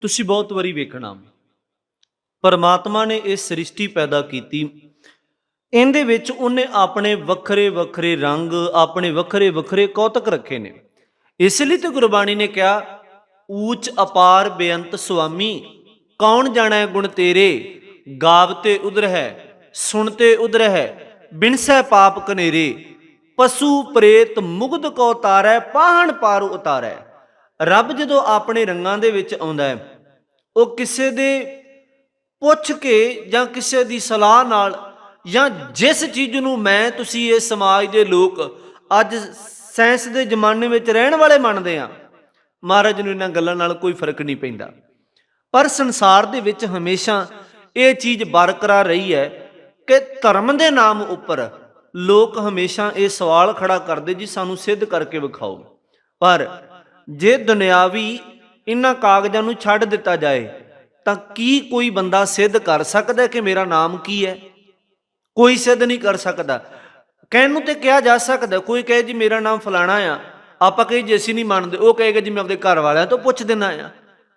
ਤੁਸੀਂ ਬਹੁਤ ਵਾਰੀ ਵੇਖਣਾ ਪਰਮਾਤਮਾ ਨੇ ਇਹ ਸ੍ਰਿਸ਼ਟੀ ਪੈਦਾ ਕੀਤੀ। ਇਹਦੇ ਵਿੱਚ ਉਹਨੇ ਆਪਣੇ ਵੱਖਰੇ ਵੱਖਰੇ ਰੰਗ, ਆਪਣੇ ਵੱਖਰੇ ਵੱਖਰੇ ਕੌਤਕ ਰੱਖੇ ਨੇ। ਇਸ ਲਈ ਤੇ ਗੁਰਬਾਣੀ ਨੇ ਕਿਹਾ, ਊਚ ਅਪਾਰ ਬੇਅੰਤ ਸੁਆਮੀ, ਕੌਣ ਜਾਣੈ ਗੁਣ ਤੇਰੇ? ਗਾਵਤੇ ਉਧਰ ਹੈ ਸੁਣਤੇ ਉਧਰ ਹੈ, ਬਿਨਸੈ ਪਾਪ ਕਨੇਰੇ। ਪਸ਼ੂ ਪ੍ਰੇਤ ਮੁਗਧ ਕੋ ਤਾਰੈ, ਪਾਹਣ ਪਾਰੂ ਉਤਾਰੈ। ਰੱਬ ਜਦੋਂ ਆਪਣੇ ਰੰਗਾਂ ਦੇ ਵਿੱਚ ਆਉਂਦਾ ਹੈ ਉਹ ਕਿਸੇ ਦੇ ਪੁੱਛ ਕੇ ਜਾਂ ਕਿਸੇ ਦੀ ਸਲਾਹ ਨਾਲ ਜਾਂ ਜਿਸ ਚੀਜ਼ ਨੂੰ ਮੈਂ ਤੁਸੀਂ ਇਹ ਸਮਾਜ ਦੇ ਲੋਕ ਅੱਜ ਸਾਇੰਸ ਦੇ ਜ਼ਮਾਨੇ ਵਿੱਚ ਰਹਿਣ ਵਾਲੇ ਮੰਨਦੇ ਆ ਮਹਾਰਾਜ ਨੂੰ ਇਹਨਾਂ ਗੱਲਾਂ ਨਾਲ ਕੋਈ ਫ਼ਰਕ ਨਹੀਂ ਪੈਂਦਾ। ਪਰ ਸੰਸਾਰ ਦੇ ਵਿੱਚ ਹਮੇਸ਼ਾ ਇਹ ਚੀਜ਼ ਬਰਕਰਾਰ ਰਹੀ ਹੈ ਕਿ ਧਰਮ ਦੇ ਨਾਮ ਉੱਪਰ ਲੋਕ ਹਮੇਸ਼ਾ ਇਹ ਸਵਾਲ ਖੜਾ ਕਰਦੇ ਜੀ, ਸਾਨੂੰ ਸਿੱਧ ਕਰਕੇ ਵਿਖਾਓ। ਪਰ ਜੇ ਦੁਨਿਆਵੀ ਇਹਨਾਂ ਕਾਗਜ਼ਾਂ ਨੂੰ ਛੱਡ ਦਿੱਤਾ ਜਾਏ, ਤਾਂ ਕੀ ਕੋਈ ਬੰਦਾ ਸਿੱਧ ਕਰ ਸਕਦਾ ਕਿ ਮੇਰਾ ਨਾਮ ਕੀ ਹੈ? ਕੋਈ ਸਿੱਧ ਨਹੀਂ ਕਰ ਸਕਦਾ। ਕਹਿਣ ਨੂੰ ਤੇ ਕਿਹਾ ਜਾ ਸਕਦਾ, ਕੋਈ ਕਹੇ ਜੀ ਮੇਰਾ ਨਾਮ ਫਲਾਣਾ ਆ, ਆਪਾਂ ਕਹੇ ਜੀ ਅਸੀਂ ਨਹੀਂ ਮੰਨਦੇ, ਉਹ ਕਹੇਗਾ ਜੀ ਮੈਂ ਆਪਣੇ ਘਰ ਵਾਲਿਆਂ ਤੋਂ ਪੁੱਛ ਦੇਣਾ ਆ।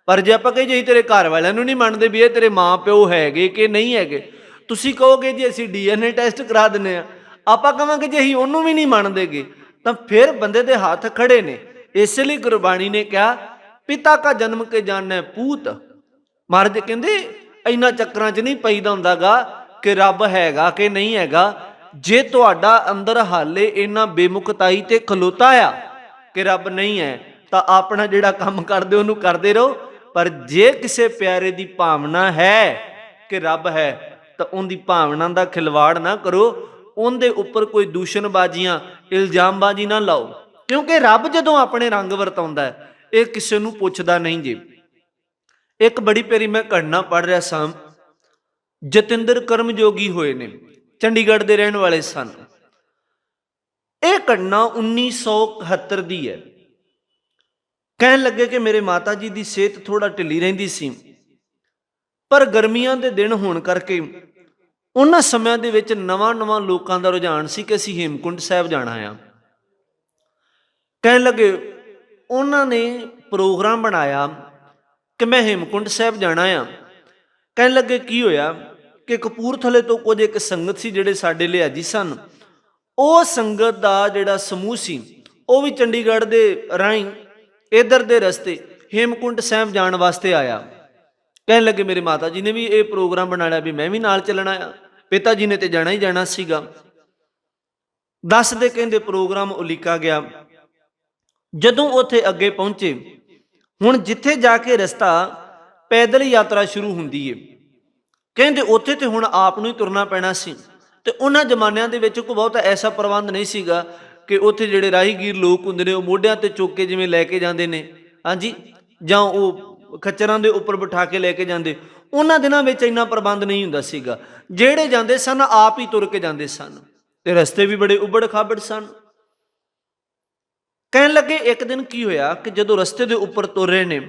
ਪਰ ਜੇ ਆਪਾਂ ਕਹੇ ਜੀ ਅਸੀਂ ਤੇਰੇ ਘਰ ਵਾਲਿਆਂ ਨੂੰ ਨਹੀਂ ਮੰਨਦੇ ਵੀ ਇਹ ਤੇਰੇ ਮਾਂ ਪਿਓ ਹੈਗੇ ਕਿ ਨਹੀਂ ਹੈਗੇ, ਤੁਸੀਂ ਕਹੋਗੇ ਜੀ ਅਸੀਂ ਡੀਐਨਏ ਟੈਸਟ ਕਰਾ ਦਿੰਨੇ ਆ। ਆਪਾਂ ਕਹਾਂਗੇ ਜੇ ਅਸੀਂ ਉਹਨੂੰ ਵੀ ਨਹੀਂ ਮੰਨਦੇਗੇ, ਤਾਂ ਫਿਰ ਬੰਦੇ ਦੇ ਹੱਥ ਖੜੇ ਨੇ। ਇਸ ਲਈ ਗੁਰਬਾਣੀ ਨੇ ਕਿਹਾ ਪਿਤਾ ਕਾ ਜਨਮ ਕੇ ਜਾਣੈ ਪੂਤ। ਮਹਾਰਾਜ ਕਹਿੰਦੇ ਇੰਨਾ ਚੱਕਰਾਂ 'ਚ ਨਹੀਂ ਪਈਦਾ ਹੁੰਦਾਗਾ ਕਿ ਰੱਬ ਹੈਗਾ ਕਿ ਨਹੀਂ ਹੈਗਾ। ਜੇ ਤੁਹਾਡਾ ਅੰਦਰ ਹਾਲੇ ਇੰਨਾ ਬੇਮੁਖਤਾਈ ਤੇ ਖਲੋਤਾ ਆ ਕਿ ਰੱਬ ਨਹੀਂ ਹੈ, ਤਾਂ ਆਪਣਾ ਜਿਹੜਾ ਕੰਮ ਕਰਦੇ, ਉਹਨੂੰ ਕਰਦੇ ਰਹੋ। ਪਰ ਜੇ ਕਿਸੇ ਪਿਆਰੇ ਦੀ ਭਾਵਨਾ ਹੈ ਕਿ ਰੱਬ ਹੈ, ਤਾਂ ਉਹਦੀ ਭਾਵਨਾ ਦਾ ਖਿਲਵਾੜ ਨਾ ਕਰੋ। ਉਹਦੇ ਉੱਪਰ ਕੋਈ ਦੂਸ਼ਣਬਾਜ਼ੀਆਂ, ਇਲਜ਼ਾਮਬਾਜ਼ੀ ਨਾ ਲਾਓ। ਕਿਉਂਕਿ ਰੱਬ ਜਦੋਂ ਆਪਣੇ ਰੰਗ ਵਰਤਾਉਂਦਾ ਹੈ ਇਹ ਕਿਸੇ ਨੂੰ ਪੁੱਛਦਾ ਨਹੀਂ ਜੀ। ਇੱਕ ਬੜੀ ਪਿਆਰੀ ਮੈਂ ਘਟਨਾ ਪੜ ਰਿਹਾ ਸਾਂ। ਜਤਿੰਦਰ ਕਰਮਯੋਗੀ ਹੋਏ ਨੇ, ਚੰਡੀਗੜ੍ਹ ਦੇ ਰਹਿਣ ਵਾਲੇ ਸਨ। ਇਹ ਘਟਨਾ 1971 ਦੀ ਹੈ। ਕਹਿਣ ਲੱਗੇ ਕਿ ਮੇਰੇ ਮਾਤਾ ਜੀ ਦੀ ਸਿਹਤ ਥੋੜਾ ਢਿੱਲੀ ਰਹਿੰਦੀ ਸੀ। ਪਰ ਗਰਮੀਆਂ ਦੇ ਦਿਨ ਹੋਣ ਕਰਕੇ ਉਹਨਾਂ ਸਮਿਆਂ ਦੇ ਵਿੱਚ ਨਵਾਂ-ਨਵਾਂ ਲੋਕਾਂ ਦਾ ਰੁਝਾਨ ਸੀ ਕਿ ਅਸੀਂ ਹੇਮਕੁੰਟ ਸਾਹਿਬ ਜਾਣਾ ਆ। ਕਹਿਣ ਲੱਗੇ ਉਹਨਾਂ ਨੇ ਪ੍ਰੋਗਰਾਮ ਬਣਾਇਆ ਕਿ ਮੈਂ ਹੇਮਕੁੰਟ ਸਾਹਿਬ ਜਾਣਾ ਆ। ਕਹਿਣ ਲੱਗੇ, ਕੀ ਹੋਇਆ ਕਿ ਕਪੂਰਥਲੇ ਤੋਂ ਕੁਝ ਇੱਕ ਸੰਗਤ ਸੀ ਜਿਹੜੇ ਸਾਡੇ ਲਿਆਜੀ ਸਨ। ਉਹ ਸੰਗਤ ਦਾ ਜਿਹੜਾ ਸਮੂਹ ਸੀ, ਉਹ ਵੀ ਚੰਡੀਗੜ੍ਹ ਦੇ ਰਾਹੀਂ ਇਧਰ ਦੇ ਰਸਤੇ ਹੇਮਕੁੰਟ ਸਾਹਿਬ ਜਾਣ ਵਾਸਤੇ ਆਇਆ। ਕਹਿਣ ਲੱਗੇ, ਮੇਰੇ ਮਾਤਾ ਜੀ ਨੇ ਵੀ ਇਹ ਪ੍ਰੋਗਰਾਮ ਬਣਾ ਲਿਆ ਵੀ ਮੈਂ ਵੀ ਨਾਲ ਚੱਲਣਾ ਆ। ਪਿਤਾ ਜੀ ਨੇ ਤੇ ਜਾਣਾ ਹੀ ਜਾਣਾ ਸੀਗਾ। ਦੱਸ ਦੇ ਕਹਿੰਦੇ ਪ੍ਰੋਗਰਾਮ ਉਲੀਕਾ ਗਿਆ। ਜਦੋਂ ਉੱਥੇ ਅੱਗੇ ਪਹੁੰਚੇ, ਹੁਣ ਜਿੱਥੇ ਜਾ ਕੇ ਰਸਤਾ ਪੈਦਲ ਯਾਤਰਾ ਸ਼ੁਰੂ ਹੁੰਦੀ ਏ। ਕਹਿੰਦੇ ਉੱਥੇ ਤੇ ਹੁਣ ਆਪ ਨੂੰ ਹੀ ਤੁਰਨਾ ਪੈਣਾ ਸੀ। ਤੇ ਉਹਨਾਂ ਜ਼ਮਾਨਿਆਂ ਦੇ ਵਿੱਚ ਕੋਈ ਬਹੁਤਾ ਐਸਾ ਪ੍ਰਬੰਧ ਨਹੀਂ ਸੀਗਾ ਕਿ ਉੱਥੇ ਜਿਹੜੇ ਰਾਹੀਗੀਰ ਲੋਕ ਹੁੰਦੇ ਨੇ, ਉਹ ਮੋਢਿਆਂ ਤੇ ਚੁੱਕ ਕੇ ਜਿਵੇਂ ਲੈ ਕੇ ਜਾਂਦੇ ਨੇ। ਹਾਂਜੀ? ਜਾਂ ਉਹ ਖੱਚਰਾਂ ਦੇ ਉੱਪਰ ਬਿਠਾ ਕੇ ਲੈ ਕੇ ਜਾਂਦੇ। ਉਹਨਾਂ ਦਿਨਾਂ ਵਿੱਚ ਇੰਨਾ ਪ੍ਰਬੰਧ ਨਹੀਂ ਹੁੰਦਾ ਸੀਗਾ। ਜਿਹੜੇ ਜਾਂਦੇ ਸਨ, ਆਪ ਹੀ ਤੁਰ ਕੇ ਜਾਂਦੇ ਸਨ। ਤੇ ਰਸਤੇ ਵੀ ਬੜੇ ਉਬੜ ਖਾਬੜ ਸਨ। ਕਹਿਣ ਲੱਗੇ, ਇੱਕ ਦਿਨ ਕੀ ਹੋਇਆ ਕਿ ਜਦੋਂ ਰਸਤੇ ਦੇ ਉੱਪਰ ਤੁਰ ਰਹੇ ਨੇ,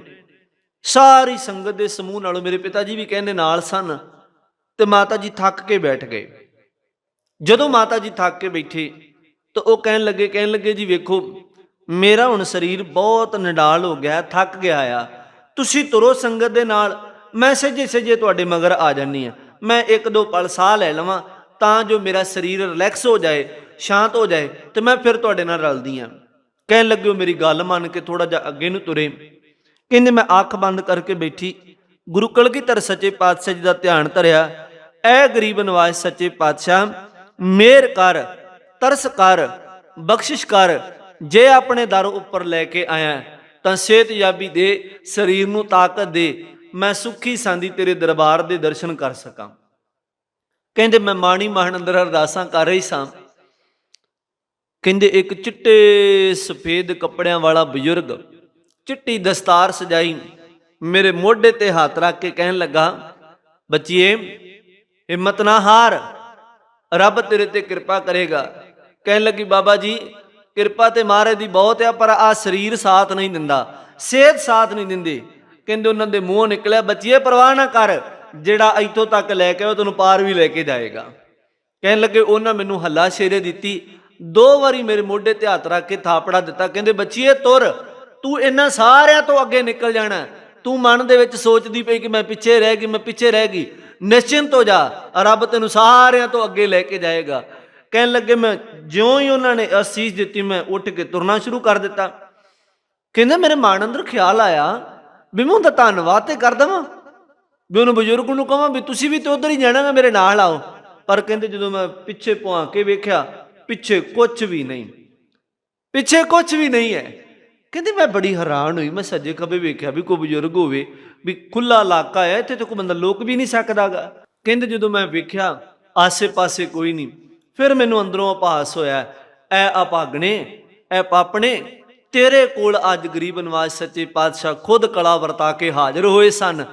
ਸਾਰੀ ਸੰਗਤ ਦੇ ਸਮੂਹ ਨਾਲੋਂ ਮੇਰੇ ਪਿਤਾ ਜੀ ਵੀ ਕਹਿੰਦੇ ਨਾਲ ਸਨ ਤੇ ਮਾਤਾ ਜੀ ਥੱਕ ਕੇ ਬੈਠ ਗਏ। ਜਦੋਂ ਮਾਤਾ ਜੀ ਥੱਕ ਕੇ ਬੈਠੇ, ਤਾਂ ਉਹ ਕਹਿਣ ਲੱਗੇ ਕਹਿਣ ਲੱਗੇ, ਜੀ ਵੇਖੋ, ਮੇਰਾ ਹੁਣ ਸਰੀਰ ਬਹੁਤ ਨਡਾਲ ਹੋ ਗਿਆ, ਥੱਕ ਗਿਆ ਆ। ਤੁਸੀਂ ਤੁਰੋ ਸੰਗਤ ਦੇ ਨਾਲ, ਮੈਂ ਸੱਜੇ ਸਜੇ ਤੁਹਾਡੇ ਮਗਰ ਆ ਜਾਨੀ ਆ ਮੈਂ ਇੱਕ ਦੋ ਪਲ ਸਾਹ ਲੈ ਲਵਾਂ ਤਾਂ ਜੋ ਮੇਰਾ ਸਰੀਰ ਰਿਲੈਕਸ ਹੋ ਜਾਏ, ਸ਼ਾਂਤ ਹੋ ਜਾਏ ਤੇ ਮੈਂ ਫਿਰ ਤੁਹਾਡੇ ਨਾਲ ਰਲਦੀ ਆ ਕਹਿਣ ਲੱਗੇ ਉਹ ਮੇਰੀ ਗੱਲ ਮੰਨ ਕੇ ਥੋੜਾ ਜਿਹਾ ਅੱਗੇ ਨੂੰ ਤੁਰੇ। ਕਹਿੰਦੇ, ਮੈਂ ਅੱਖ ਬੰਦ ਕਰਕੇ ਬੈਠੀ। ਗੁਰੂ ਕਲਗੀਧਰ ਸੱਚੇ ਪਾਤਸ਼ਾਹ ਜੀ ਦਾ ਧਿਆਨ ਧਰਿਆ। ਐ ਗਰੀਬ ਨਿਵਾਸ ਸੱਚੇ ਪਾਤਸ਼ਾਹ, ਮੇਰ ਕਰ, ਤਰਸ ਕਰ, ਬਖਸ਼ਿਸ਼ ਕਰ। ਜੇ ਆਪਣੇ ਦਰ ਉੱਪਰ ਲੈ ਕੇ ਆਇਆ, ਤਾਂ ਸਿਹਤਯਾਬੀ ਦੇ, ਸਰੀਰ ਨੂੰ ਤਾਕਤ ਦੇ। ਮੈਂ ਸੁਖੀ ਸਾਂਦੀ ਤੇਰੇ ਦਰਬਾਰ ਦੇ ਦਰਸ਼ਨ ਕਰ ਸਕਾਂ। ਕਹਿੰਦੇ, ਮੈਂ ਮਾਣੀ ਮਹਾਨ ਅੰਦਰ ਅਰਦਾਸਾਂ ਕਰ ਰਹੀ ਸਾਂ। ਕਹਿੰਦੇ ਇੱਕ ਚਿੱਟੇ ਸਫੇਦ ਕੱਪੜਿਆਂ ਵਾਲਾ ਬਜ਼ੁਰਗ ਚਿੱਟੀ ਦਸਤਾਰ ਸਜਾਈ ਮੇਰੇ ਮੋਢੇ ਤੇ ਹੱਥ ਰੱਖ ਕੇ ਕਹਿਣ ਲੱਗਾ, ਬੱਚੀਏ, ਹਿੰਮਤ ਨਾ ਹਾਰ, ਰੱਬ ਤੇਰੇ ਤੇ ਕਿਰਪਾ ਕਰੇਗਾ। ਕਹਿਣ ਲੱਗੀ, ਬਾਬਾ ਜੀ, ਕਿਰਪਾ ਤੇ ਮਹਾਰਾਜ ਦੀ ਬਹੁਤ ਆ, ਪਰ ਆ ਸਰੀਰ ਸਾਥ ਨਹੀਂ ਦਿੰਦਾ, ਸਿਹਤ ਸਾਥ ਨਹੀਂ ਦਿੰਦੀ। ਕਹਿੰਦੇ ਉਹਨਾਂ ਦੇ ਮੂੰਹੋਂ ਨਿਕਲਿਆ, ਬੱਚੀਏ, ਪਰਵਾਹ ਨਾ ਕਰ, ਜਿਹੜਾ ਇੱਥੋਂ ਤੱਕ ਲੈ ਕੇ ਉਹ ਤੈਨੂੰ ਪਾਰ ਵੀ ਲੈ ਕੇ ਜਾਏਗਾ। ਕਹਿਣ ਲੱਗੇ, ਉਹਨਾਂ ਮੈਨੂੰ ਹੱਲਾ ਸ਼ੇਰੇ ਦਿੱਤੀ ਦੋ ਵਾਰੀ ਮੇਰੇ ਮੋਢੇ ਤੇ ਹੱਥ ਰੱਖ ਕੇ ਥਾਪੜਾ ਦਿੱਤਾ। ਕਹਿੰਦੇ, ਬੱਚੀਏ, ਤੁਰ। ਤੂੰ ਇਹਨਾਂ ਸਾਰਿਆਂ ਤੋਂ ਅੱਗੇ ਨਿਕਲ ਜਾਣਾ। ਤੂੰ ਮਨ ਦੇ ਵਿੱਚ ਸੋਚਦੀ ਪਈ ਕਿ ਮੈਂ ਪਿੱਛੇ ਰਹਿ ਗਈ, ਮੈਂ ਪਿੱਛੇ ਰਹਿ ਗਈ। ਨਿਸ਼ਚਿੰਤ ਹੋ ਜਾ। ਰੱਬ ਤੈਨੂੰ ਸਾਰਿਆਂ ਤੋਂ ਅੱਗੇ ਲੈ ਕੇ ਜਾਏਗਾ। ਕਹਿਣ ਲੱਗੇ, ਮੈਂ ਜਿਉਂ ਹੀ ਉਹਨਾਂ ਨੇ ਅਸੀਸ ਦਿੱਤੀ, ਮੈਂ ਉੱਠ ਕੇ ਤੁਰਨਾ ਸ਼ੁਰੂ ਕਰ ਦਿੱਤਾ। ਕਹਿੰਦੇ, ਮੇਰੇ ਮਨ ਅੰਦਰ ਖਿਆਲ ਆਇਆ ਵੀ ਮੈਂ ਉਹਦਾ ਧੰਨਵਾਦ ਤੇ ਕਰ ਦਵਾਂ। ਵੀ ਉਹਨੂੰ ਬਜ਼ੁਰਗ ਨੂੰ ਕਹਾਂ ਵੀ ਤੁਸੀਂ ਵੀ ਤੇ ਉਧਰ ਹੀ ਜਾਣਾ ਗਾ ਮੇਰੇ ਨਾਲ ਆਓ ਪਰ ਕਹਿੰਦੇ, ਜਦੋਂ ਮੈਂ ਪਿੱਛੇ ਪੁਆ ਕੇ ਵੇਖਿਆ ਪਿੱਛੇ ਕੁਝ ਵੀ ਨਹੀਂ। ਪਿੱਛੇ ਕੁਝ ਵੀ ਨਹੀਂ ਹੈ। ਕਹਿੰਦੇ ਮੈਂ ਬੜੀ ਹੈਰਾਨ ਹੋਈ। ਮੈਂ ਸੱਜੇ ਖੱਬੇ ਵੇਖਿਆ ਵੀ ਕੋਈ ਬਜ਼ੁਰਗ ਹੋਵੇ ਵੀ ਖੁੱਲਾ ਇਲਾਕਾ ਹੈ, ਇੱਥੇ ਤਾਂ ਕੋਈ ਬੰਦਾ ਲੋਕ ਵੀ ਨਹੀਂ ਸਕਦਾਗਾ। ਕਹਿੰਦੇ ਜਦੋਂ ਮੈਂ ਵੇਖਿਆ, ਆਸੇ-ਪਾਸੇ ਕੋਈ ਨਹੀਂ। ਫਿਰ ਮੈਨੂੰ ਅੰਦਰੋਂ ਆਭਾਸ ਹੋਇਆ, ਐ ਆਪਾਗਣੇ ਐ ਪਾਪਣੇ, ਤੇਰੇ ਕੋਲ ਅੱਜ ਗਰੀਬ ਨਵਾਜ਼ ਸੱਚੇ ਪਾਤਸ਼ਾਹ ਖੁਦ ਕਲਾ ਵਰਤਾ ਕੇ ਹਾਜ਼ਰ ਹੋਏ ਸਨ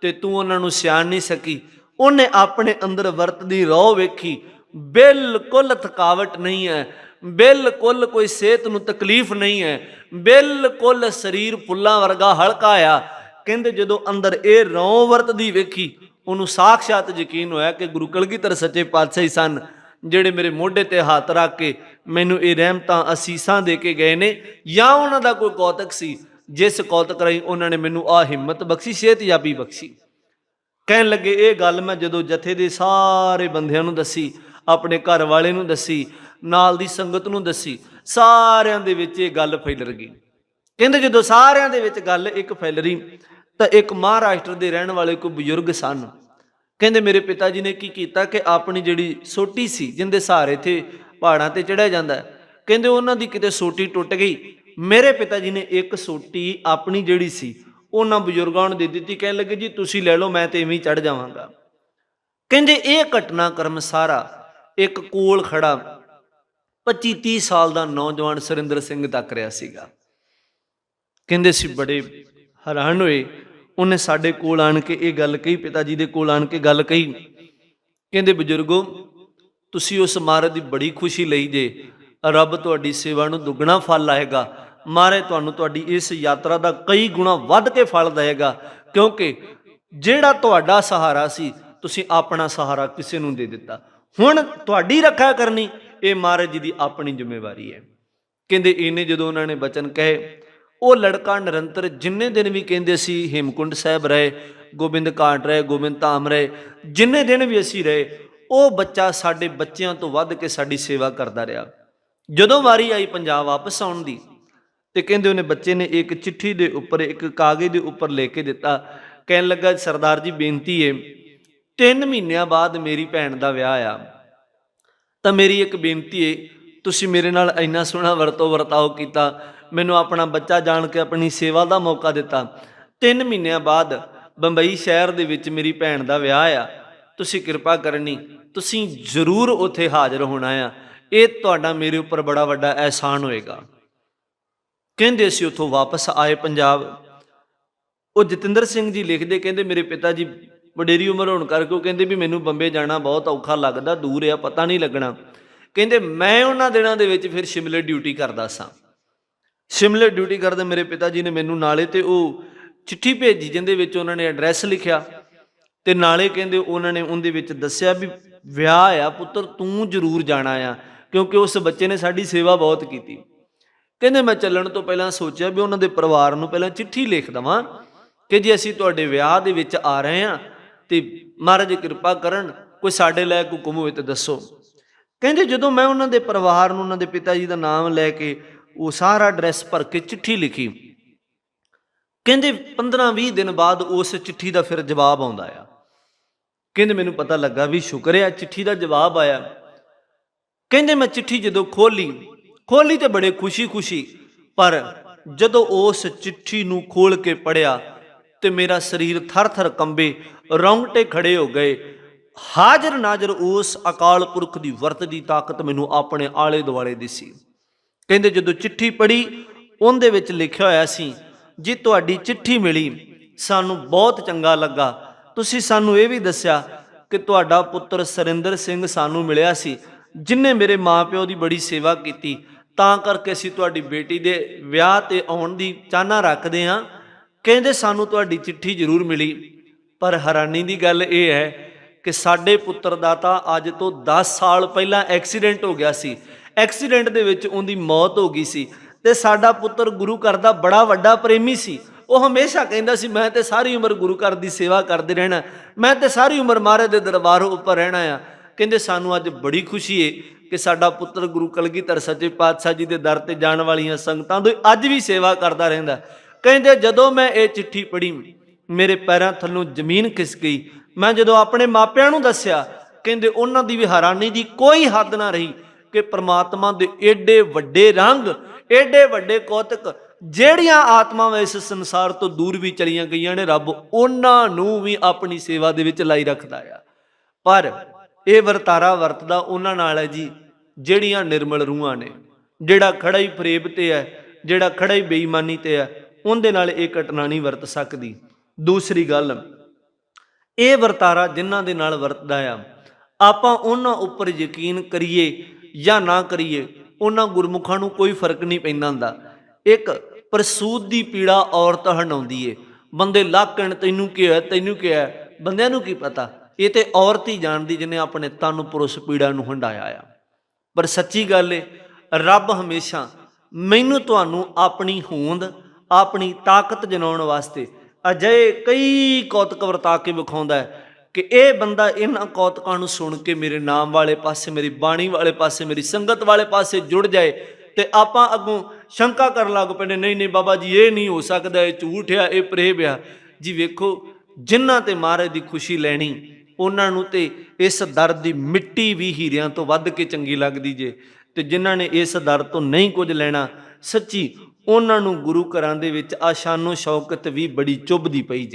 ਤੇ ਤੂੰ ਉਹਨਾਂ ਨੂੰ ਸਿਆਣ ਨਹੀਂ ਸਕੀ। ਉਹਨੇ ਆਪਣੇ ਅੰਦਰ ਵਰਤਦੀ ਰੋਹ ਵੇਖੀ। ਬਿਲਕੁਲ ਥਕਾਵਟ ਨਹੀਂ ਹੈ, ਬਿਲਕੁਲ ਕੋਈ ਸਿਹਤ ਨੂੰ ਤਕਲੀਫ ਨਹੀਂ ਹੈ, ਬਿਲਕੁਲ ਸਰੀਰ ਫੁੱਲਾਂ ਵਰਗਾ ਹਲਕਾ ਆ। ਕਹਿੰਦੇ ਜਦੋਂ ਅੰਦਰ ਇਹ ਰੋਹ ਵਰਤਦੀ ਵੇਖੀ, ਉਹਨੂੰ ਸਾਖਸ਼ਾਤ ਯਕੀਨ ਹੋਇਆ ਕਿ ਗੁਰੂ ਕਲਗੀਧਰ ਸੱਚੇ ਪਾਤਸ਼ਾਹ ਹੀ ਸਨ, ਜਿਹੜੇ ਮੇਰੇ ਮੋਢੇ ਤੇ ਹੱਥ ਰੱਖ ਕੇ ਮੈਨੂੰ ਇਹ ਰਹਿਮਤਾਂ ਅਸੀਸਾਂ ਦੇ ਕੇ ਗਏ ਨੇ, ਜਾਂ ਉਹਨਾਂ ਦਾ ਕੋਈ ਕੌਤਕ ਸੀ, ਜਿਸ ਕੌਤਕ ਰਾਹੀਂ ਉਹਨਾਂ ਨੇ ਮੈਨੂੰ ਆ ਹਿੰਮਤ ਬਖਸ਼ੀ ਸਿਹਤਯਾਬੀ ਬਖਸ਼ੀ। ਕਹਿਣ ਲੱਗੇ, ਇਹ ਗੱਲ ਮੈਂ ਜਦੋਂ ਜਥੇ ਦੇ ਸਾਰੇ ਬੰਦਿਆਂ ਨੂੰ ਦੱਸੀ ਆਪਣੇ ਘਰ ਵਾਲੇ ਨੂੰ ਦੱਸੀ, ਨਾਲ ਦੀ ਸੰਗਤ ਨੂੰ ਦੱਸੀ, ਸਾਰਿਆਂ ਦੇ ਵਿੱਚ ਇਹ ਗੱਲ ਫੈਲ ਗਈ। ਕਹਿੰਦੇ ਜਦੋਂ ਸਾਰਿਆਂ ਦੇ ਵਿੱਚ ਗੱਲ ਇੱਕ ਫੈਲ ਰਹੀ ਤਾਂ ਇੱਕ ਮਹਾਰਾਸ਼ਟਰ ਦੇ ਰਹਿਣ ਵਾਲੇ ਕੋਈ ਬਜ਼ੁਰਗ ਸਨ। ਕਹਿੰਦੇ ਮੇਰੇ ਪਿਤਾ ਜੀ ਨੇ ਕੀ ਕੀਤਾ ਕਿ ਆਪਣੀ ਜਿਹੜੀ ਸੋਟੀ ਸੀ, ਜਿੰਦੇ ਸਹਾਰੇ ਤੇ ਪਹਾੜਾਂ ਤੇ ਚੜਿਆ ਜਾਂਦਾ ਕਹਿੰਦੇ ਉਹਨਾਂ ਦੀ ਕਿਤੇ ਸੋਟੀ ਟੁੱਟ ਗਈ। ਮੇਰੇ ਪਿਤਾ ਜੀ ਨੇ ਇੱਕ ਸੋਟੀ ਆਪਣੀ ਜਿਹੜੀ ਸੀ, ਉਹਨਾਂ ਬਜ਼ੁਰਗਾਂ ਨੂੰ ਦੇ ਦਿੱਤੀ, ਕਹਿਣ ਲੱਗੇ ਜੀ ਤੁਸੀਂ ਲੈ ਲਓ, ਮੈਂ ਤੇ ਇਵੇਂ ਹੀ ਚੜ ਜਾਵਾਂਗਾ। ਕਹਿੰਦੇ ਇਹ ਘਟਨਾਕ੍ਰਮ ਸਾਰਾ ਇੱਕ ਕੋਲ ਖੜਾ 25 30 ਸਾਲ ਦਾ ਨੌਜਵਾਨ ਸੁਰਿੰਦਰ ਸਿੰਘ ਤੱਕ ਰਿਹਾ ਸੀਗਾ। ਕਹਿੰਦੇ ਸੀ, ਬੜੇ ਹੈਰਾਨ ਹੋਏ। ਉਹਨੇ ਸਾਡੇ ਕੋਲ ਆਣ ਕੇ ਇਹ ਗੱਲ ਕਹੀ ਪਿਤਾ ਜੀ ਦੇ ਕੋਲ ਆਣ ਕੇ ਗੱਲ ਕਹੀ। ਕਹਿੰਦੇ, ਬਜ਼ੁਰਗੋ, ਤੁਸੀਂ ਉਸ ਮਹਾਰਾਜ ਦੀ ਬੜੀ ਖੁਸ਼ੀ ਲਈ ਜੇ। ਰੱਬ ਤੁਹਾਡੀ ਸੇਵਾ ਨੂੰ ਦੁੱਗਣਾ ਫਲ ਲਾਏਗਾ। ਮਹਾਰਾਜ ਤੁਹਾਨੂੰ ਤੁਹਾਡੀ ਇਸ ਯਾਤਰਾ ਦਾ ਕਈ ਗੁਣਾ ਵੱਧ ਕੇ ਫਲ ਦੇਵੇਗਾ। ਕਿਉਂਕਿ ਜਿਹੜਾ ਤੁਹਾਡਾ ਸਹਾਰਾ ਸੀ, ਤੁਸੀਂ ਆਪਣਾ ਸਹਾਰਾ ਕਿਸੇ ਨੂੰ ਦੇ ਦਿੱਤਾ। ਹੁਣ ਤੁਹਾਡੀ ਰੱਖਿਆ ਕਰਨੀ, ਇਹ ਮਹਾਰਾਜ ਜੀ ਦੀ ਆਪਣੀ ਜ਼ਿੰਮੇਵਾਰੀ ਹੈ। ਕਹਿੰਦੇ ਇਹਨੇ ਜਦੋਂ ਉਹਨਾਂ ਨੇ ਬਚਨ ਕਹੇ, ਉਹ ਲੜਕਾ ਨਿਰੰਤਰ ਜਿੰਨੇ ਦਿਨ ਵੀ ਕਹਿੰਦੇ ਸੀ ਹੇਮਕੁੰਡ ਸਾਹਿਬ ਰਹੇ, ਗੋਬਿੰਦ ਘਾਟ ਰਹੇ, ਗੋਬਿੰਦ ਧਾਮ ਰਹੇ, ਜਿੰਨੇ ਦਿਨ ਵੀ ਅਸੀਂ ਰਹੇ, ਉਹ ਬੱਚਾ ਸਾਡੇ ਬੱਚਿਆਂ ਤੋਂ ਵੱਧ ਕੇ ਸਾਡੀ ਸੇਵਾ ਕਰਦਾ ਰਿਹਾ। ਜਦੋਂ ਵਾਰੀ ਆਈ ਪੰਜਾਬ ਵਾਪਸ ਆਉਣ ਦੀ, ਤੇ ਕਹਿੰਦੇ ਉਹਨੇ ਬੱਚੇ ਨੇ ਇੱਕ ਚਿੱਠੀ ਦੇ ਉੱਪਰ, ਇੱਕ ਕਾਗਜ਼ ਦੇ ਉੱਪਰ ਲੈ ਕੇ ਦਿੱਤਾ। ਕਹਿਣ ਲੱਗਾ, ਸਰਦਾਰ ਜੀ, ਬੇਨਤੀ ਏ 3 ਮਹੀਨਿਆਂ ਬਾਅਦ ਮੇਰੀ ਭੈਣ ਦਾ ਵਿਆਹ ਆ। ਤਾਂ ਮੇਰੀ ਇੱਕ ਬੇਨਤੀ ਏ, ਤੁਸੀਂ ਮੇਰੇ ਨਾਲ ਇੰਨਾ ਸੋਹਣਾ ਵਰਤੋਂ ਵਰਤਾਓ ਕੀਤਾ, ਮੈਨੂੰ ਆਪਣਾ ਬੱਚਾ ਜਾਣ ਕੇ ਆਪਣੀ ਸੇਵਾ ਦਾ ਮੌਕਾ ਦਿੱਤਾ। 3 ਮਹੀਨਿਆਂ ਬਾਅਦ ਬੰਬਈ ਸ਼ਹਿਰ ਦੇ ਵਿੱਚ ਮੇਰੀ ਭੈਣ ਦਾ ਵਿਆਹ ਆ। ਤੁਸੀਂ ਕਿਰਪਾ ਕਰਨੀ, ਤੁਸੀਂ ਜ਼ਰੂਰ ਉੱਥੇ ਹਾਜ਼ਰ ਹੋਣਾ ਆ। ਇਹ ਤੁਹਾਡਾ ਮੇਰੇ ਉੱਪਰ ਬੜਾ ਵੱਡਾ ਅਹਿਸਾਨ ਹੋਏਗਾ। ਕਹਿੰਦੇ ਅਸੀਂ ਉੱਥੋਂ ਵਾਪਸ ਆਏ ਪੰਜਾਬ। ਉਹ ਜਤਿੰਦਰ ਸਿੰਘ ਜੀ ਲਿਖਦੇ, ਕਹਿੰਦੇ ਮੇਰੇ ਪਿਤਾ ਜੀ ਵਡੇਰੀ ਉਮਰ ਹੋਣ ਕਰਕੇ ਉਹ ਕਹਿੰਦੇ ਵੀ ਮੈਨੂੰ ਬੰਬੇ ਜਾਣਾ ਬਹੁਤ ਔਖਾ ਲੱਗਦਾ, ਦੂਰ ਆ, ਪਤਾ ਨਹੀਂ ਲੱਗਣਾ। ਕਹਿੰਦੇ, ਮੈਂ ਉਹਨਾਂ ਦਿਨਾਂ ਦੇ ਵਿੱਚ ਫਿਰ ਸ਼ਿਮਲੇ ਡਿਊਟੀ ਕਰਦਾ ਸਾਂ। ਸ਼ਿਮਲੇ ਡਿਊਟੀ ਕਰਦੇ ਮੇਰੇ ਪਿਤਾ ਜੀ ਨੇ ਮੈਨੂੰ ਨਾਲੇ ਤੇ ਉਹ ਚਿੱਠੀ ਭੇਜੀ, ਜਿੰਦੇ ਵਿੱਚ ਉਹਨਾਂ ਨੇ ਐਡਰੈਸ ਲਿਖਿਆ। ਤੇ ਨਾਲੇ ਕਹਿੰਦੇ ਉਹਨਾਂ ਨੇ ਉਹਦੇ ਵਿੱਚ ਦੱਸਿਆ ਵੀ ਵਿਆਹ ਆ, ਪੁੱਤਰ, ਤੂੰ ਜ਼ਰੂਰ ਜਾਣਾ ਆ, ਕਿਉਂਕਿ ਉਸ ਬੱਚੇ ਨੇ ਸਾਡੀ ਸੇਵਾ ਬਹੁਤ ਕੀਤੀ। ਕਹਿੰਦੇ, ਮੈਂ ਚੱਲਣ ਤੋਂ ਪਹਿਲਾਂ ਸੋਚਿਆ ਵੀ ਉਹਨਾਂ ਦੇ ਪਰਿਵਾਰ ਨੂੰ ਪਹਿਲਾਂ ਚਿੱਠੀ ਲਿਖ ਦਵਾਂ ਕਿ ਜੇ ਅਸੀਂ ਤੁਹਾਡੇ ਵਿਆਹ ਦੇ ਵਿੱਚ ਆ ਰਹੇ ਹਾਂ ਤੇ ਮਹਾਰਾਜ ਕਿਰਪਾ ਕਰਨ, ਕੋਈ ਸਾਡੇ ਲਈ ਹੁਕਮ ਹੋਵੇ ਤੇ ਦੱਸੋ। ਕਹਿੰਦੇ ਜਦੋਂ ਮੈਂ ਉਹਨਾਂ ਦੇ ਪਰਿਵਾਰ ਨੂੰ, ਉਹਨਾਂ ਦੇ ਪਿਤਾ ਜੀ ਦਾ ਨਾਮ ਲੈ ਕੇ ਉਹ ਸਾਰਾ ਐਡਰੈਸ ਭਰ ਕੇ ਚਿੱਠੀ ਲਿਖੀ, ਕਹਿੰਦੇ 15-20 ਦਿਨ ਬਾਅਦ ਉਸ ਚਿੱਠੀ ਦਾ ਫਿਰ ਜਵਾਬ ਆਉਂਦਾ ਆ। ਕਹਿੰਦੇ ਮੈਨੂੰ ਪਤਾ ਲੱਗਾ ਵੀ ਸ਼ੁਕਰ ਹੈ, ਚਿੱਠੀ ਦਾ ਜਵਾਬ ਆਇਆ। ਕਹਿੰਦੇ ਮੈਂ ਚਿੱਠੀ ਜਦੋਂ ਖੋਲੀ ਖੋਲੀ ਤੇ ਬੜੇ ਖੁਸ਼ੀ-ਖੁਸ਼ੀ, ਪਰ ਜਦੋਂ ਉਸ ਚਿੱਠੀ ਨੂੰ ਖੋਲ ਕੇ ਪੜਿਆ ਤੇ ਮੇਰਾ ਸਰੀਰ ਥਰ-ਥਰ ਕੰਬੇ, ਰੌਂਗਟੇ ਖੜੇ ਹੋ ਗਏ। ਹਾਜ਼ਰ ਨਾਜ਼ਰ ਉਸ ਅਕਾਲ ਪੁਰਖ ਦੀ ਵਰਤ ਦੀ ਤਾਕਤ ਮੈਨੂੰ ਆਪਣੇ ਆਲੇ ਦੁਆਲੇ ਦਿਸੀ। ਕਹਿੰਦੇ ਜਦੋਂ ਚਿੱਠੀ ਪੜ੍ਹੀ, ਉਹਦੇ ਵਿੱਚ ਲਿਖਿਆ ਹੋਇਆ ਸੀ, ਜੇ ਤੁਹਾਡੀ ਚਿੱਠੀ ਮਿਲੀ, ਸਾਨੂੰ ਬਹੁਤ ਚੰਗਾ ਲੱਗਾ। ਤੁਸੀਂ ਸਾਨੂੰ ਇਹ ਵੀ ਦੱਸਿਆ ਕਿ ਤੁਹਾਡਾ ਪੁੱਤਰ ਸਰਿੰਦਰ ਸਿੰਘ ਸਾਨੂੰ ਮਿਲਿਆ ਸੀ, ਜਿਨੇ ਮੇਰੇ ਮਾਪਿਓ ਦੀ ਬੜੀ ਸੇਵਾ ਕੀਤੀ। ਤਾਂ ਕਰਕੇ ਅਸੀਂ ਤੁਹਾਡੀ ਬੇਟੀ ਦੇ ਵਿਆਹ ਤੇ ਆਉਣ ਦੀ ਚਾਹਨਾ ਰੱਖਦੇ ਹਾਂ। ਕਹਿੰਦੇ ਸਾਨੂੰ ਤੁਹਾਡੀ ਚਿੱਠੀ ਜ਼ਰੂਰ ਮਿਲੀ, ਪਰ ਹੈਰਾਨੀ ਦੀ ਗੱਲ ਇਹ ਹੈ ਕਿ ਸਾਡੇ ਪੁੱਤਰ ਦਾ ਤਾਂ ਅੱਜ ਤੋਂ 10 ਸਾਲ ਪਹਿਲਾਂ ਐਕਸੀਡੈਂਟ ਹੋ ਗਿਆ ਸੀ। ਐਕਸੀਡੈਂਟ ਦੇ ਵਿੱਚ ਉਹਦੀ ਮੌਤ ਹੋ ਗਈ ਸੀ ਤੇ ਸਾਡਾ ਪੁੱਤਰ ਗੁਰੂ ਘਰ ਦਾ ਬੜਾ ਵੱਡਾ ਪ੍ਰੇਮੀ ਸੀ। ਉਹ ਹਮੇਸ਼ਾ ਕਹਿੰਦਾ ਸੀ, ਮੈਂ ਤੇ ਸਾਰੀ ਉਮਰ ਗੁਰੂ ਘਰ ਦੀ ਸੇਵਾ ਕਰਦੇ ਰਹਿਣਾ, ਮੈਂ ਤੇ ਸਾਰੀ ਉਮਰ ਮਹਾਰਾਜ ਦੇ ਦਰਬਾਰ ਉੱਪਰ ਰਹਿਣਾ ਆ। ਕਹਿੰਦੇ ਸਾਨੂੰ ਅੱਜ ਬੜੀ ਖੁਸ਼ੀ ਏ ਕਿ ਸਾਡਾ ਪੁੱਤਰ ਗੁਰੂ ਕਲਗੀਧਰ ਸੱਚੇ ਪਾਤਸ਼ਾਹ ਜੀ ਦੇ ਦਰ ਤੇ ਜਾਣ ਵਾਲੀਆਂ ਸੰਗਤਾਂ ਦੀ ਅੱਜ ਵੀ ਸੇਵਾ ਕਰਦਾ ਰਹਿੰਦਾ। ਕਹਿੰਦੇ, ਜਦੋਂ ਮੈਂ ਇਹ ਚਿੱਠੀ ਪੜ੍ਹੀ, ਮੇਰੇ ਪੈਰਾਂ ਥੱਲੋਂ ਜ਼ਮੀਨ ਖਿਸ ਗਈ। ਮੈਂ ਜਦੋਂ ਆਪਣੇ ਮਾਪਿਆਂ ਨੂੰ ਦੱਸਿਆ, ਕਹਿੰਦੇ, ਉਹਨਾਂ ਦੀ ਵੀ ਹੈਰਾਨੀ ਦੀ ਕੋਈ ਹੱਦ ਨਾ ਰਹੀ ਕਿ ਪ੍ਰਮਾਤਮਾ ਦੇ ਏਡੇ ਵੱਡੇ ਰੰਗ, ਏਡੇ ਵੱਡੇ ਕੌਤਕ, ਜਿਹੜੀਆਂ ਆਤਮਾਵਾਂ ਇਸ ਸੰਸਾਰ ਤੋਂ ਦੂਰ ਵੀ ਚਲੀਆਂ ਗਈਆਂ ਨੇ, ਰੱਬ ਉਹਨਾਂ ਨੂੰ ਵੀ ਆਪਣੀ ਸੇਵਾ ਦੇ ਵਿੱਚ ਲਾਈ ਰੱਖਦਾ ਆ। ਪਰ ਇਹ ਵਰਤਾਰਾ ਵਰਤਦਾ ਉਹਨਾਂ ਨਾਲ ਹੈ ਜੀ, ਜਿਹੜੀਆਂ ਨਿਰਮਲ ਰੂਹਾਂ ਨੇ, ਜਿਹੜਾ ਖੜਾ ਹੀ ਫਰੇਬ ਤੇ ਹੈ, ਜਿਹੜਾ ਖੜਾ ਹੀ ਬੇਈਮਾਨੀ ਤੇ ਹੈ ਉਹਦੇ ਨਾਲ ਇਹ ਘਟਨਾ ਨਹੀਂ ਵਰਤ ਸਕਦੀ। ਦੂਸਰੀ ਗੱਲ, ਇਹ ਵਰਤਾਰਾ ਜਿਨ੍ਹਾਂ ਦੇ ਨਾਲ ਵਰਤਦਾ ਆ, ਆਪਾਂ ਉਹਨਾਂ ਉੱਪਰ ਯਕੀਨ ਕਰੀਏ ਜਾਂ ਨਾ ਕਰੀਏ, ਉਹਨਾਂ ਗੁਰਮੁਖਾਂ ਨੂੰ ਕੋਈ ਫ਼ਰਕ ਨਹੀਂ ਪੈਂਦਾ ਹੁੰਦਾ। ਇੱਕ ਪ੍ਰਸੂਤ ਦੀ ਪੀੜਾ ਔਰਤ ਹੰਡਾਉਂਦੀ ਏ। ਬੰਦੇ ਲੱਕਣ ਤੈਨੂੰ ਕੀ ਹੋਇਆ, ਤੈਨੂੰ ਕੀ ਹੋਇਆ, ਬੰਦਿਆਂ ਨੂੰ ਕੀ ਪਤਾ? ਇਹ ਤੇ ਔਰਤ ਹੀ ਜਾਣਦੀ ਜਿਹਨੇ ਆਪਣੇ ਤਨ ਨੂੰ ਪੁਰਸ਼ ਪੀੜਾ ਨੂੰ ਹੰਡਾਇਆ ਆ। ਪਰ ਸੱਚੀ ਗੱਲ ਏ, ਰੱਬ ਹਮੇਸ਼ਾ ਮੈਨੂੰ ਤੁਹਾਨੂੰ ਆਪਣੀ ਹੋਂਦ ਆਪਣੀ ਤਾਕਤ ਜਨਾਉਣ ਵਾਸਤੇ। ਅਜੇ ਕਈ ਕੌਤਕ ਵਰਤਾ ਕੇ ਵਿਖਾਉਂਦਾ ਹੈ ਕਿ ਇਹ ਬੰਦਾ ਇਹਨਾਂ ਕੌਤਕਾਂ ਨੂੰ ਸੁਣ ਕੇ ਮੇਰੇ ਨਾਮ ਵਾਲੇ ਪਾਸੇ, ਮੇਰੀ ਬਾਣੀ ਵਾਲੇ ਪਾਸੇ, ਮੇਰੀ ਸੰਗਤ ਵਾਲੇ ਪਾਸੇ ਜੁੜ ਜਾਏ ਤੇ ਆਪਾਂ ਅੱਗੋਂ ਸ਼ੰਕਾ ਕਰਨ ਲੱਗ ਪੈਂਦੇ, ਨਹੀਂ ਨਹੀਂ ਬਾਬਾ ਜੀ, ਇਹ ਨਹੀਂ ਹੋ ਸਕਦਾ, ਇਹ ਝੂਠ ਆ, ਇਹ ਪ੍ਰੇਬ ਆ। ਜੀ ਵੇਖੋ, ਜਿਨ੍ਹਾਂ ਤੇ ਮਹਾਰਾਜ ਦੀ ਖੁਸ਼ੀ ਲੈਣੀ, ਉਹਨਾਂ ਨੂੰ ਤੇ ਇਸ ਦਰ ਦੀ ਮਿੱਟੀ ਵੀ ਹੀਰਿਆਂ ਤੋਂ ਵੱਧ ਕੇ ਚੰਗੀ ਲੱਗਦੀ ਜੇ। ਤੇ ਜਿਨ੍ਹਾਂ ਨੇ ਇਸ ਦਰ ਤੋਂ ਨਹੀਂ ਕੁਝ ਲੈਣਾ, ਸੱਚੀ ਉਹਨਾਂ ਨੂੰ ਗੁਰੂ ਘਰਾਂ ਦੇ ਵਿੱਚ ਆਸ਼ਾਨੋ ਸ਼ੌਕਤ ਵੀ ਬੜੀ ਚੁੱਭਦੀ ਪਈ ਜੇ।